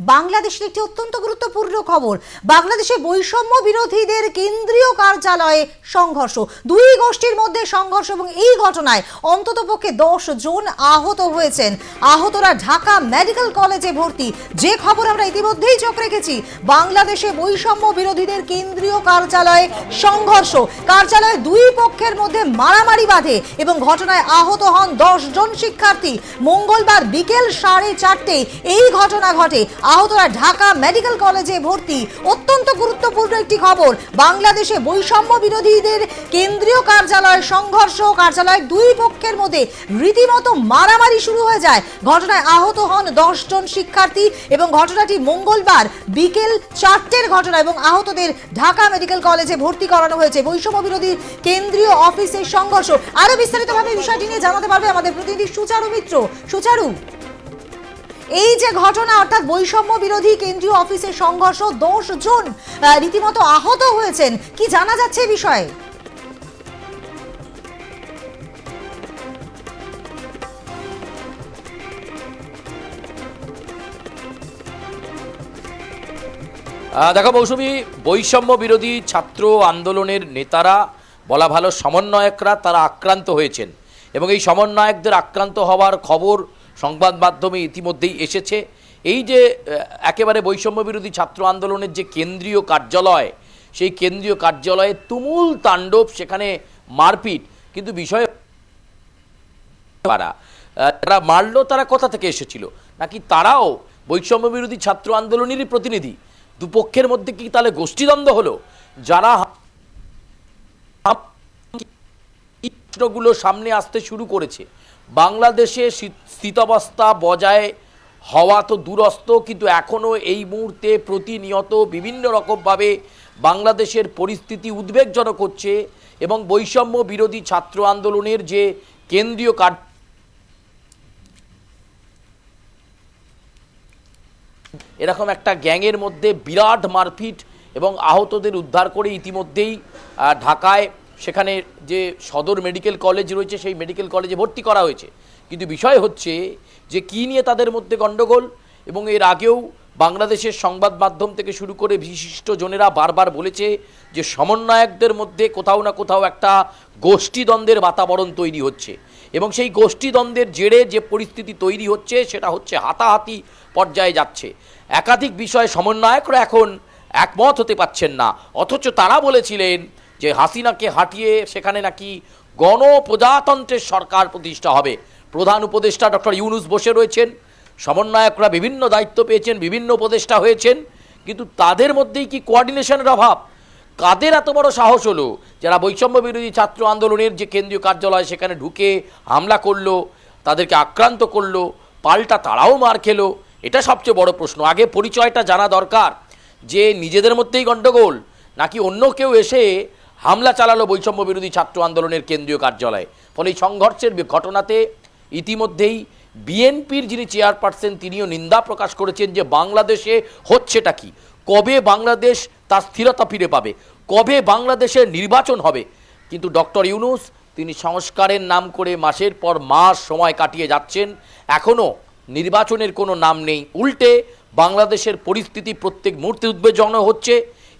বাংলাদেশের একটি অত্যন্ত গুরুত্বপূর্ণ খবর। বাংলাদেশে বৈষম্য বিরোধীদের কেন্দ্রীয় কার্যালয়ে সংঘর্ষ। দুই গোষ্ঠীর মধ্যে সংঘর্ষ এবং এই ঘটনায় অন্ততপক্ষে দশ জন আহত হয়েছেন। আহতরা ঢাকা মেডিকেল কলেজে ভর্তি। যে খবর আমরা ইতিমধ্যেই চোখ রেখেছি, বাংলাদেশে বৈষম্য বিরোধীদের কেন্দ্রীয় কার্যালয়ে সংঘর্ষ। কার্যালয়ে দুই পক্ষের মধ্যে মারামারি বাঁধে এবং ঘটনায় আহত হন দশ জন শিক্ষার্থী। মঙ্গলবার বিকেল সাড়ে চারটে এই ঘটনা ঘটে। আহতরা ঢাকা মেডিকেল কলেজে ভর্তি। অত্যন্ত গুরুত্বপূর্ণ একটি খবর। বাংলাদেশে বৈষম্য বিরোধীদের কেন্দ্রীয় কার্যালয় সংঘর্ষ, কার্যালয় দুই পক্ষের মধ্যে রীতিমতো মারামারি শুরু হয়ে যায়। ঘটনায় আহত হন দশ জন শিক্ষার্থী এবং ঘটনাটি মঙ্গলবার বিকেল চারটের ঘটনা এবং আহতদের ঢাকা মেডিকেল কলেজে ভর্তি করানো হয়েছে। বৈষম্য বিরোধী কেন্দ্রীয় অফিসের সংঘর্ষ। আরও বিস্তারিতভাবে বিষয়টি নিয়ে জানাতে পারবে আমাদের প্রতিনিধি সুচারু মিত্র। সুচারু। এই যে ঘটনা, অর্থাৎ বৈষম্য বিরোধী কেন্দ্রীয় অফিসের সংঘর্ষ, দশ জন রীতিমতো আহত হয়েছেন। কি জানা যাচ্ছে বিষয়ে? দেখো মৌসুমি, বৈষম্য বিরোধী ছাত্র আন্দোলনের নেতারা, বলা ভালো সমন্বয়করা, তারা আক্রান্ত হয়েছেন। এবং এই সমন্বয়কদের আক্রান্ত হওয়ার খবর সংবাদ মাধ্যমে ইতিমধ্যেই এসেছে এই যে একেবারে বৈষম্য বিরোধী ছাত্র আন্দোলনের যে কেন্দ্রীয় কার্যালয় সেই কেন্দ্রীয় কার্যালয়ে তুমুল তাণ্ডব সেখানে মারপিট কিন্তু বিষয় তারা তারা মারলো তারা কোথা থেকে এসেছিল নাকি তারাও বৈষম্য বিরোধী ছাত্র আন্দোলনেরই প্রতিনিধি দুপক্ষের মধ্যে কি তাহলে গোষ্ঠীদ্বন্দ্ব হলো যারা প্রশ্নগুলো সামনে আসতে শুরু করেছে বাংলাদেশে স্থিতাবস্থা বজায় হওয়া তো দূরস্থ কিন্তু এখনও এই মুহূর্তে প্রতিনিয়ত বিভিন্ন রকমভাবে বাংলাদেশের পরিস্থিতি উদ্বেগজনক হচ্ছে এবং বৈষম্য বিরোধী ছাত্র আন্দোলনের যে কেন্দ্রীয় কার্য এরকম একটা গ্যাংয়ের মধ্যে বিরাট মারপিট এবং আহতদের উদ্ধার করে ইতিমধ্যেই ঢাকায় সেখানে যে সদর মেডিকেল কলেজ রয়েছে, সেই মেডিকেল কলেজে ভর্তি করা হয়েছে। কিন্তু বিষয় হচ্ছে যে কী নিয়ে তাদের মধ্যে গণ্ডগোল এবং এর আগেও বাংলাদেশের সংবাদ মাধ্যম থেকে শুরু করে বিশিষ্ট জনেরা বারবার বলেছে যে সমন্বয়কদের মধ্যে কোথাও না কোথাও একটা গোষ্ঠীদ্বন্দ্বের বাতাবরণ তৈরি হচ্ছে এবং সেই গোষ্ঠীদ্বন্দ্বের জেরে যে পরিস্থিতি তৈরি হচ্ছে, সেটা হচ্ছে হাতাহাতি পর্যায়ে যাচ্ছে। একাধিক বিষয়ে সমন্বয়করা এখন একমত হতে পাচ্ছেন না। অথচ তারা বলেছিলেন যে হাসিনাকে হাঁটিয়ে সেখানে নাকি গণপ্রজাতন্ত্রের সরকার প্রতিষ্ঠা হবে। প্রধান উপদেষ্টা ডক্টর ইউনুস বসে রয়েছেন। সমন্বয়করা বিভিন্ন দায়িত্ব পেয়েছেন, বিভিন্ন উপদেষ্টা হয়েছেন। কিন্তু তাদের মধ্যেই কি কোঅর্ডিনেশনের অভাব? কাদের এত বড় সাহস হলো? যারা বৈষম্য বিরোধী ছাত্র আন্দোলনের যে কেন্দ্রীয় কার্যালয়, সেখানে ঢুকে হামলা করল, তাদেরকে আক্রান্ত করল, পাল্টা তারাও মার খেলো, এটা সবচেয়ে বড় প্রশ্ন। আগে পরিচয়টা জানা দরকার যে নিজেদের মধ্যেই গণ্ডগোল, নাকি অন্য কেউ এসে হামলা চালালো বৈষম্য বিরোধী ছাত্র আন্দোলনের কেন্দ্রীয় কার্যালয়ে। ফলে এই সংঘর্ষের ঘটনাতে ইতিমধ্যেই বিএনপির যিনি চেয়ারপারসন, তিনিও নিন্দা প্রকাশ করেছেন যে বাংলাদেশে হচ্ছেটা কি? কবে বাংলাদেশ তার স্থিরতা ফিরে পাবে? কবে বাংলাদেশের নির্বাচন হবে? কিন্তু ডক্টর ইউনুস, তিনি সংস্কারের নাম করে মাসের পর মাস সময় কাটিয়ে যাচ্ছেন। এখনও নির্বাচনের কোনো নাম নেই। উল্টে বাংলাদেশের পরিস্থিতি প্রত্যেক মুহূর্তে উদ্বেগজনক হচ্ছে।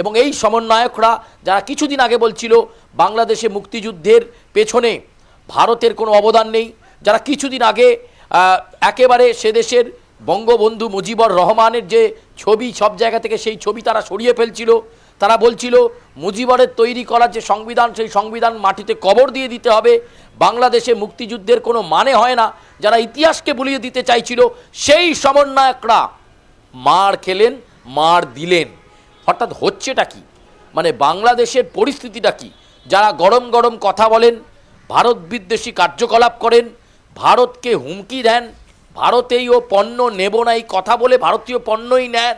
এবং এই সমন্বয়করা যারা কিছুদিন আগে বলছিল বাংলাদেশে মুক্তিযুদ্ধের পেছনে ভারতের কোনো অবদান নেই, যারা কিছুদিন আগে একেবারে সে দেশের বঙ্গবন্ধু মুজিবর রহমানের যে ছবি, সব জায়গা থেকে সেই ছবি তারা সরিয়ে ফেলছিল, তারা বলছিল মুজিবরের তৈরি করা যে সংবিধান, সেই সংবিধান মাটিতে কবর দিয়ে দিতে হবে, বাংলাদেশে মুক্তিযুদ্ধের কোনো মানে হয় না, যারা ইতিহাসকে বুলিয়ে দিতে চাইছিল, সেই সমন্বয়করা মার খেলেন, মার দিলেন। অর্থাৎ হচ্ছেটা কি? মানে বাংলাদেশের পরিস্থিতিটা কি? যারা গরম গরম কথা বলেন, ভারত বিদ্বেষী কার্যকলাপ করেন, ভারতকে হুমকি দেন ভারতেই ও পণ্য নেব না এই কথা বলে ভারতীয় পণ্যই নেন,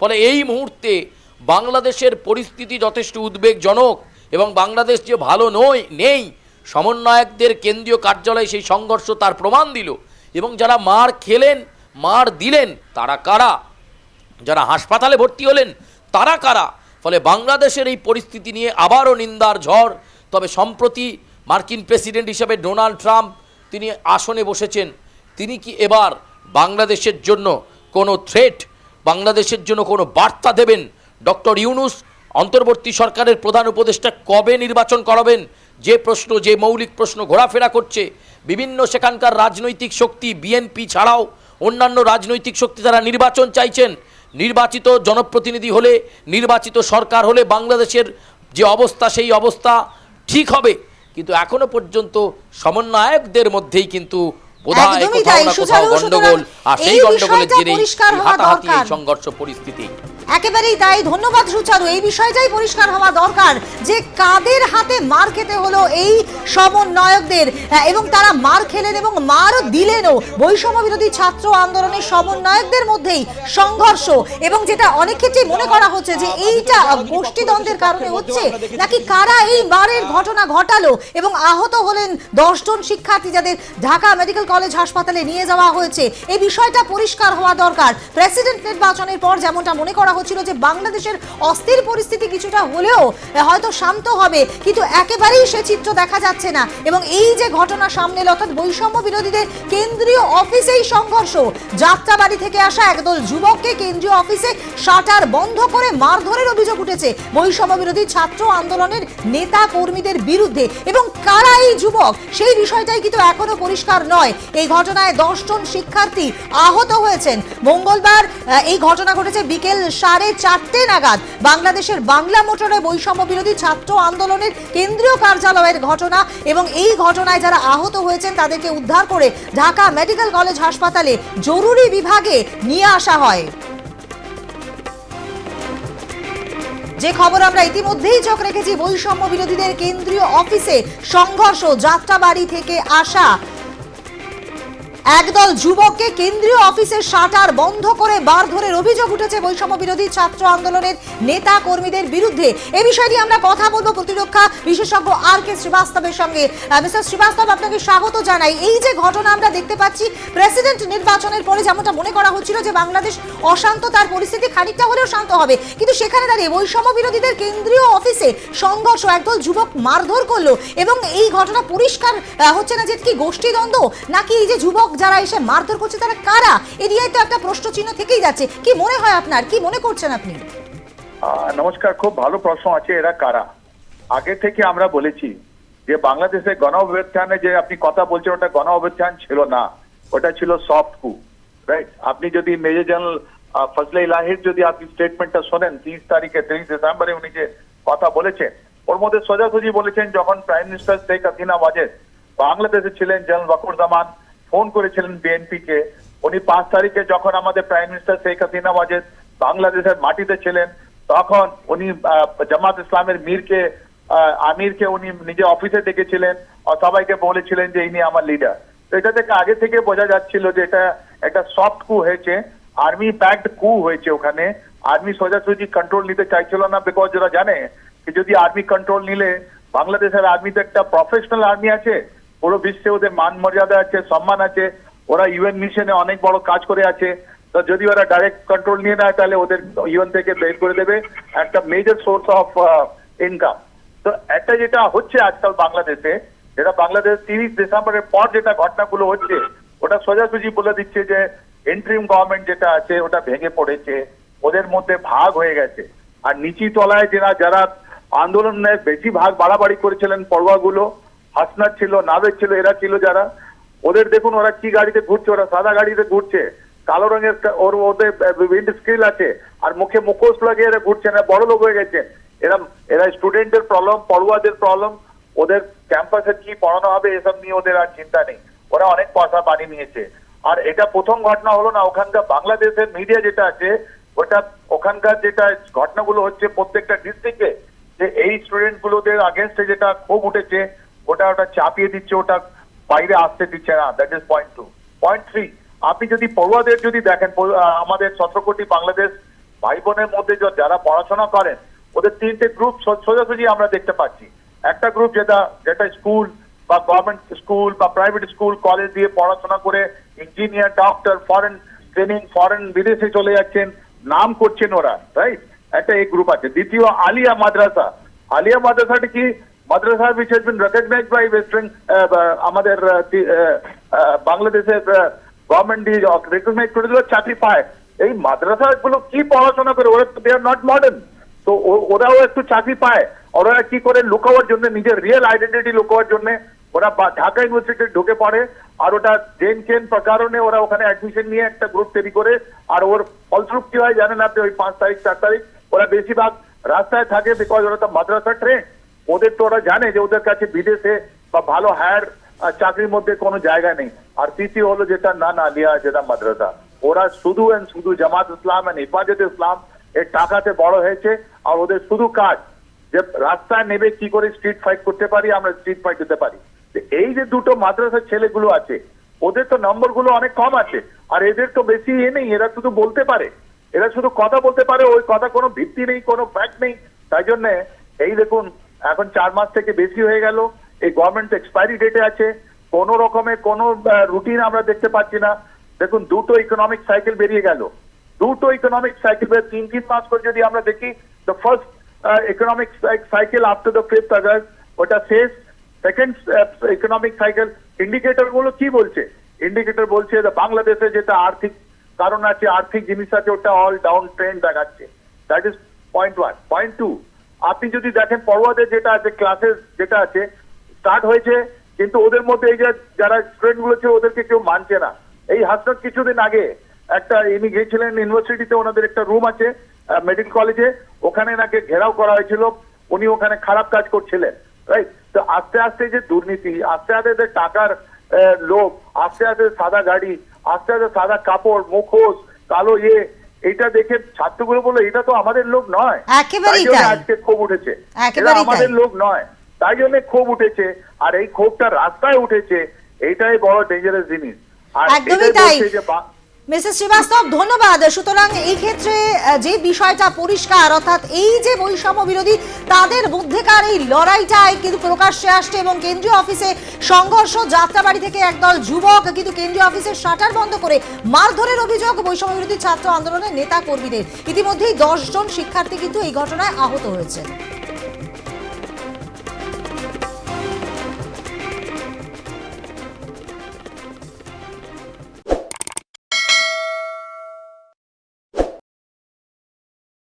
ফলে এই মুহূর্তে বাংলাদেশের পরিস্থিতি যথেষ্ট উদ্বেগজনক এবং বাংলাদেশ যে ভালো নয়, নেই, সমন্বয়কদের কেন্দ্রীয় কার্যালয়ে সেই সংঘর্ষ তার প্রমাণ দিল এবং যারা মার খেলেন, মার দিলেন, তারা কারা? যারা হাসপাতালে ভর্তি হলেন তারা কারা? ফলে বাংলাদেশের এই পরিস্থিতি নিয়ে আবারও নিন্দার ঝড়। তবে সম্প্রতি মার্কিন প্রেসিডেন্ট হিসেবে ডোনাল্ড ট্রাম্প তিনি আসনে বসেছেন। তিনি কি এবার বাংলাদেশের জন্য কোনো থ্রেট বাংলাদেশের জন্য কোনো বার্তা দেবেন? ডক্টর ইউনুস, অন্তর্বর্তী সরকারের প্রধান উপদেষ্টা কবে নির্বাচন করাবেন? যে প্রশ্ন, যে মৌলিক প্রশ্ন ঘোরাফেরা করছে, বিভিন্ন সেখানকার রাজনৈতিক শক্তি, বিএনপি ছাড়াও অন্যান্য রাজনৈতিক শক্তি তারা নির্বাচন চাইছেন। নির্বাচিত জনপ্রতিনিধি হলে নির্বাচিত সরকার হলে বাংলাদেশের যে অবস্থা সেই অবস্থা ঠিক হবে। কিন্তু এখনও পর্যন্ত সমন্বয়কদের মধ্যেই কিন্তু বোধহয় কোথাও না কোথাও গন্ডগোল আর সেই গন্ডগোলের জেরেই হাতাহাতি এই সংঘর্ষ পরিস্থিতি। একেবারেই তাই। ধন্যবাদ, সুচারু। এই বিষয়টাই পরিষ্কার হওয়া দরকার যে কাদের হাতে মার খেতে হলো এই সমন্বয়কদের। এবং তারা মার খেলেন এবং মারও দিলেনও। বৈষম্য বিরোধী ছাত্র আন্দোলনের সমন্বয়কদের মধ্যেই সংঘর্ষ। এবং যেটা অনেক ক্ষেত্রেই মনে করা হচ্ছে যে এইটা গোষ্ঠীদ্বন্দ্বের কারণে হচ্ছে। নাকি কারা এই মারের ঘটনা ঘটালো এবং আহত হলেন দশজন শিক্ষার্থী যাদের ঢাকা মেডিকেল কলেজ হাসপাতালে নিয়ে যাওয়া হয়েছে? এই বিষয়টা পরিষ্কার হওয়া দরকার। প্রেসিডেন্ট নির্বাচনের পর যেমনটা মনে করা হচ্ছিল যে বাংলাদেশের অস্থির পরিস্থিতি কিছুটা হলেও হয়তো শান্ত হবে, কিন্তু একেবারেই সে চিত্র দেখা যাচ্ছে না। এবং এই যে ঘটনা সামনে অর্থাৎ বৈষম্য বিরোধীদের কেন্দ্রীয় অফিসেই সংঘর্ষ। যাত্রাবাড়ি থেকে আসা একদল যুবককে কেন্দ্রীয় অফিসে শাটার বন্ধ করে মারধরের অভিযোগ উঠেছে বৈষম্য বিরোধী ছাত্র আন্দোলনের নেতা কর্মীদের বিরুদ্ধে। এবং কারা এই যুবক? সেই বিষয়টাই কিন্তু এখনও পরিষ্কার নয়। এই ঘটনায় দশজন শিক্ষার্থী আহত হয়েছেন। মঙ্গলবার এই ঘটনা ঘটেছে বিকেল সাড়ে চারটে নাগাদ বাংলাদেশের বাংলা মোটরে বৈষম্য বিরোধী ছাত্র আন্দোলনের কেন্দ্রীয় কার্যালয়ের ঘটনা এবং এই ঘটনায় যারা আহত হয়েছেন তাদেরকে উদ্ধার করে ঢাকা মেডিকেল কলেজ হাসপাতালে জরুরি বিভাগে নিয়ে আসা হয়। যে খবর আমরা ইতিমধ্যেই চোখ রেখেছি, বৈষম্য বিরোধীদের কেন্দ্রীয় অফিসে সংঘর্ষ, যাত্রাবাড়ি থেকে আসা একদল যুবককে কেন্দ্রীয় অফিসের শাটার বন্ধ করে মারধরের অভিযোগ উঠেছে বৈষম্য বিরোধী ছাত্র আন্দোলনের নেতা কর্মীদের বিরুদ্ধে। এ বিষয়টি আমরা কথা বলব প্রতিরক্ষা বিশেষজ্ঞ আর কে শ্রীবাস্তবের সঙ্গে। মিস্টার শ্রীবাস্তব, আপনাকে স্বাগত জানাই। এই যে ঘটনা আমরা দেখতে পাচ্ছি, প্রেসিডেন্ট নির্বাচনের পরে যেমনটা মনে করা হচ্ছিল যে বাংলাদেশ অশান্ত, তার পরিস্থিতি খানিকটা হলেও শান্ত হবে। কিন্তু সেখানে দাঁড়িয়ে বৈষম্য বিরোধীদের কেন্দ্রীয় অফিসে সংঘর্ষ, একদল যুবক মারধর করল এবং এই ঘটনা পরিষ্কার হচ্ছে না যে কি গোষ্ঠীদ্বন্দ্ব, নাকি এই যে যুবক যারা এসে মারধর করছে, তারা কারা? এরিয়ায় তো একটা প্রশ্ন চিহ্ন থেকেই যাচ্ছে। কি মনে হয় আপনার? কি মনে করছেন আপনি? নমস্কার, খুব ভালো প্রশ্ন আছে, এরা কারা? আগে থেকে আমরা বলেছি যে বাংলাদেশে গণ অভ্যুত্থানে যে আপনি কথা বলছেন, ওটা গণ অভ্যুত্থান ছিল না। ওটা ছিল সফট কু রাইট আপনি যদি মেজর জেনারেল ফজলে ইলাহির যদি আপনি স্টেটমেন্টটা শোনেন, তিরিশ তারিখে, তিরিশ ডিসেম্বরে উনি যে কথা বলেছেন, ওর মধ্যে সোজাসুজি বলেছেন, যখন প্রাইম মিনিস্টার শেখ হাসিনা ওয়াজেদ বাংলাদেশে ছিলেন জেনারেল ওয়াকুরুজ্জামান ফোন করেছিলেন বিএনপি কে উনি পাঁচ তারিখে যখন আমাদের প্রাইম মিনিস্টার শেখ হাসিনা ওয়াজেদ বাংলাদেশের মাটিতে ছিলেন, তখন উনি জামাত ইসলামের মীরকে আমিরকে উনি নিজে অফিসে ডেকেছিলেন সবাইকে বলেছিলেন যে ইনি আমার লিডার তো এটা থেকে আগে থেকে বোঝা যাচ্ছিল যে এটা একটা সফট কু হয়েছে আর্মি ব্যাকড কু হয়েছে ওখানে। আর্মি সোজাসুজি কন্ট্রোল নিতে চাইছিল না বিকজ ওরা জানে যে যদি আর্মি কন্ট্রোল নিলে বাংলাদেশের আর্মিতে একটা প্রফেশনাল আর্মি আছে পুরো বিশ্বে ওদের মান মর্যাদা আছে, সম্মান আছে। ওরা ইউএন মিশনে অনেক বড় কাজ করে আছে। তো যদি ওরা ডাইরেক্ট কন্ট্রোল নিয়ে নেয়, তাহলে ওদের ইউএন থেকে বের করে দেবে একটা মেজর সোর্স অফ ইনকাম তো একটা যেটা হচ্ছে আজকাল বাংলাদেশে, যেটা বাংলাদেশ তিরিশ ডিসেম্বরের পর যেটা ঘটনাগুলো হচ্ছে, ওটা সোজাসুজি বলে দিচ্ছে যে এন্ট্রিম গভর্নমেন্ট যেটা আছে, ওটা ভেঙে পড়েছে, ওদের মধ্যে ভাগ হয়ে গেছে। আর নিচি তলায় যারা যারা আন্দোলনের বেশি ভাগ বাড়াবাড়ি করেছিলেন পড়ুয়াগুলো হাসনার ছিল, নাবেদ ছিল, এরা ছিল যারা। ওদের দেখুন ওরা কি গাড়িতে ঘুরছে, ওরা সাদা গাড়িতে ঘুরছে। কালো রঙের ওর ওদের উইন্ড স্কিল আছে। আর মুখে মুখোশ লাগিয়ে এরা ঘুরছে না বড় লোক হয়ে গেছেন এরা এরা স্টুডেন্টের প্রবলেম পড়ুয়াদের প্রবলেম ওদের ক্যাম্পাসে কি পড়ানো হবে, এসব নিয়ে ওদের আর চিন্তা নেই। ওরা অনেক পয়সা বানিয়ে নিয়েছে। আর এটা প্রথম ঘটনা হলো না, ওখানকার বাংলাদেশের মিডিয়া যেটা আছে, ওটা ওখানকার যেটা ঘটনাগুলো হচ্ছে প্রত্যেকটা ডিস্ট্রিক্টে যে এই স্টুডেন্ট গুলোদের আগেনস্টে যেটা ক্ষোভ উঠেছে ওটা ওটা চাপিয়ে দিচ্ছে, ওটা বাইরে আসতে দিচ্ছে না that is point two point three আপনি যদি পড়ুয়াদের যদি দেখেন আমাদের সতেরো কোটি বাংলাদেশ ভাই বোনের মধ্যে যারা পড়াশোনা করেন, ওদের তিনটে গ্রুপ সোজাসুজি আমরা দেখতে পাচ্ছি। একটা গ্রুপ যেটা যেটা স্কুল বা গভর্নমেন্ট স্কুল বা প্রাইভেট স্কুল কলেজ দিয়ে পড়াশোনা করে engineer doctor foreign training foreign বিদেশে চলে যাচ্ছেন, নাম করছেন ওরা রাইট একটা এই গ্রুপ আছে। দ্বিতীয় আলিয়া মাদ্রাসা। আলিয়া মাদ্রাসাটি কি? মাদ্রাসা which has been recognized by western আমাদের আহ, তি- আহ, আহ, বাংলাদেশের গভর্নমেন্ট রেকগনাইজ করে দিল চাকরি পায়। এই মাদ্রাসা গুলো কি পড়াশোনা করে? ওরা দে আর নট মডার্ন তো ওরাও একটু চাকরি পায়। ওরা কি করে? লুকাবার জন্য নিজের রিয়েল আইডেন্টিটি লুকাবার জন্য। ওরা ঢাকা ইউনিভার্সিটি ঢুকে পড়ে। আর ওটা জেন চেন কারণে ওরা ওখানে অ্যাডমিশন নিয়ে একটা গ্রুপ তৈরি করে। আর ওর ফলস্বরূপ কি হয় জানেন আপনি? ওই পাঁচ তারিখ চার তারিখ। ওরা বেশিরভাগ রাস্তায় থাকে বিকজ ওরা তো মাদ্রাসা ট্রেন ওদের তো ওরা জানে যে ওদের কাছে বিদেশে বা ভালো হায়ার চাকরির মধ্যে কোনো জায়গা নেই। আর তৃতীয় হলো যেটা না না লিয়া, যেটা মাদ্রাসা। ওরা শুধু এন্ড শুধু জামাত ইসলাম এন্ড হেফাজত ইসলাম এর টাকাতে বড় হয়েছে আর ওদের শুধু কাজ, যে রাস্তায় নেবে কি করে স্ট্রিট ফাইট করতে পারি, আমরা স্ট্রিট ফাইট দিতে পারি। এই যে দুটো মাদ্রাসার ছেলেগুলো আছে, ওদের তো নম্বরগুলো অনেক কম আছে। আর এদের তো বেশি এ নেই, এরা শুধু বলতে পারে। এরা শুধু কথা বলতে পারে, ওই কথা কোনো ভিত্তি নেই, কোনো ফ্যাক্ট নেই। তাই জন্য এই দেখুন এখন চার মাস থেকে বেশি হয়ে গেল, এই গভর্নমেন্ট এক্সপায়ারি ডেটে আছে, কোন রকমের কোনো রুটিন আমরা দেখতে পাচ্ছি না। দেখুন, দুটো ইকোনমিক সাইকেল বেরিয়ে গেল। দুটো ইকোনমিক সাইকেল তিন তিন মাস করে যদি আমরা দেখি the first economic cycle after the fifth August ওটা শেষ। সেকেন্ড ইকোনমিক সাইকেল ইন্ডিকেটরগুলো কি বলছে? ইন্ডিকেটর বলছে বাংলাদেশে যেটা আর্থিক কারণ আছে, আর্থিক জিনিস আছে, ওটা অল ডাউন ট্রেন্ড দেখাচ্ছে। That is point one point two আপনি যদি দেখেন পড়ুয়াদের যেটা আছে ক্লাসেস যেটা আছে স্টার্ট হয়েছে, কিন্তু ওদের মধ্যে এই যে যারা স্টুডেন্টগুলো আছে ওদেরকে কেউ মানছে না। এই হাসনাত কিছুদিন আগে একটা ইনি গিয়েছিলেন ইউনিভার্সিটিতে, ওনাদের একটা রুম আছে মেডিকেল কলেজে ওখানে নাকি ঘেরাও করা হয়েছিল, উনি ওখানে খারাপ কাজ করছিলেন রাইট তো আস্তে আস্তে যে দুর্নীতি, আস্তে আস্তে যে টাকার লোভ, আস্তে আস্তে সাদা গাড়ি, আস্তে আস্তে সাদা কাপড়, মুখোশ, কালো ইয়ে এটা দেখে ছাত্রগুলো বলে এটা তো আমাদের লোক নয়। একেবারেই তাই জন্য আজকে ক্ষোভ উঠেছে। এটা আমাদের লোক নয়। তাই জন্য ক্ষোভ উঠেছে আর এই ক্ষোভটা রাস্তায় উঠেছে এইটাই বড় ডেঞ্জারাস জিনিস। আর একদমই এটাই তাই। বলছে যে মিসেস শ্রীবাস্তব, ধন্যবাদ। সুতরাং এই ক্ষেত্রে যে বিষয়টা পরিষ্কার, অর্থাৎ এই যে বৈষম্য বিরোধী, তাদের মধ্যেকার এই লড়াইটাই কিন্তু প্রকাশ্যে আসছে এবং কেন্দ্রীয় অফিসে সংঘর্ষ, যাত্রাবাড়ি থেকে একদল যুবক কিন্তু কেন্দ্রীয় অফিসের শাটার বন্ধ করে মারধরের অভিযোগ বৈষম্য বিরোধী ছাত্র আন্দোলনের নেতা কর্মীদের ইতিমধ্যেই দশজন শিক্ষার্থী কিন্তু এই ঘটনায় আহত হয়েছে।